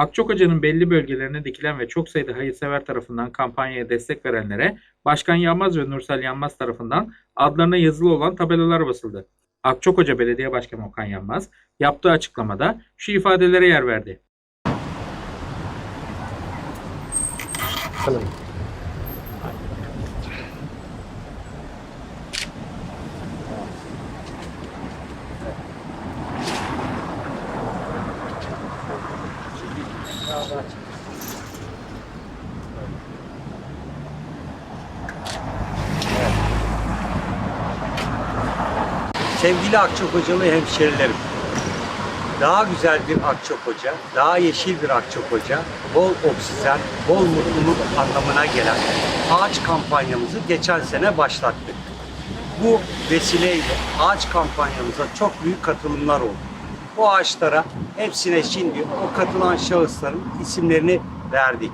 Akçakoca'nın belli bölgelerine dikilen ve çok sayıda hayırsever tarafından kampanyaya destek verenlere Başkan Yanmaz ve Nursel Yanmaz tarafından adlarına yazılı olan tabelalar basıldı. Akçakoca Belediye Başkanı Okan Yanmaz yaptığı açıklamada şu ifadelere yer verdi. Sevgili Akçakocalı hemşerilerim, daha güzel bir Akçakoca, daha yeşil bir Akçakoca, bol oksijen, bol mutluluk anlamına gelen ağaç kampanyamızı geçen sene başlattık. Bu vesileyle ağaç kampanyamıza çok büyük katılımlar oldu. Bu ağaçlara hepsine şimdi o katılan şahısların isimlerini verdik.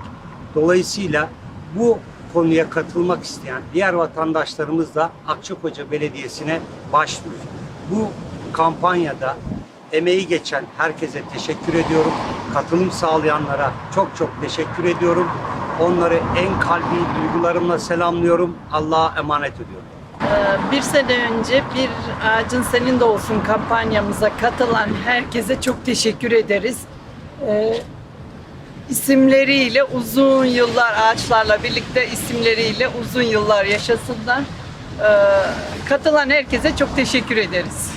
Dolayısıyla bu konuya katılmak isteyen diğer vatandaşlarımız da Akçakoca Belediyesi'ne başvuruyor. Bu kampanyada emeği geçen herkese teşekkür ediyorum. Katılım sağlayanlara çok çok teşekkür ediyorum. Onları en kalbi duygularımla selamlıyorum. Allah'a emanet ediyorum. Ee, Bir sene önce bir ağacın senin de olsun kampanyamıza katılan herkese çok teşekkür ederiz. Ee, isimleriyle uzun yıllar ağaçlarla birlikte isimleriyle uzun yıllar yaşasınlar. Ee, katılan herkese çok teşekkür ederiz.